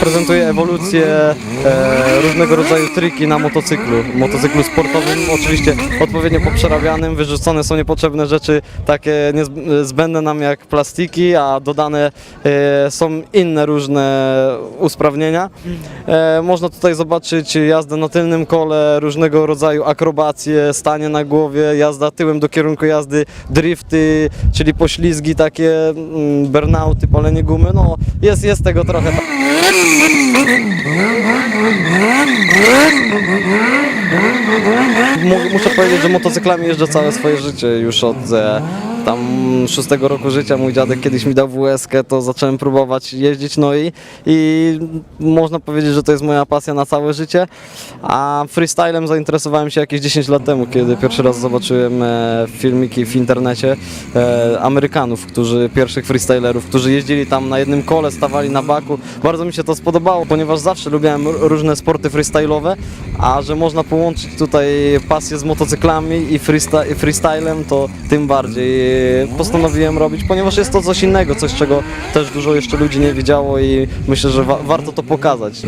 prezentuje ewolucję e, różnego rodzaju triki na motocyklu, motocyklu sportowym, oczywiście odpowiednio poprzerabianym, wyrzucone są niepotrzebne rzeczy takie niezbędne nam jak plastiki, a dodane e, są inne różne usprawnienia. E, można tutaj zobaczyć jazdę na tylnym kole, różnego rodzaju akrobacje, stanie na głowie, jazda tyłem do kierunku jazdy, drifty, czyli poślizgi takie, mm, burnouty, palenie gumy, no jest, jest tego trochę. Mu- Muszę powiedzieć, że motocyklami jeżdżę całe swoje życie, już od e, tam szóstego roku życia. Mój dziadek kiedyś mi dał WS, to zacząłem próbować jeździć, no i, i można powiedzieć, że to jest moja pasja na całe życie. A freestylem zainteresowałem się jakieś 10 lat temu, kiedy pierwszy raz zobaczyłem e, filmiki w internecie e, Amerykanów, którzy, pierwszych freestylerów, którzy jeździli tam na jednym kole, stawali na baku. Bardzo mi się to spodobało, ponieważ zawsze lubiłem różne sporty freestyle'owe, a że można połączyć tutaj pasję z motocyklami i freesty- i freestylem, to tym bardziej postanowiłem robić, ponieważ jest to coś innego, coś czego też dużo jeszcze ludzi nie widziało i myślę, że wa- warto to pokazać.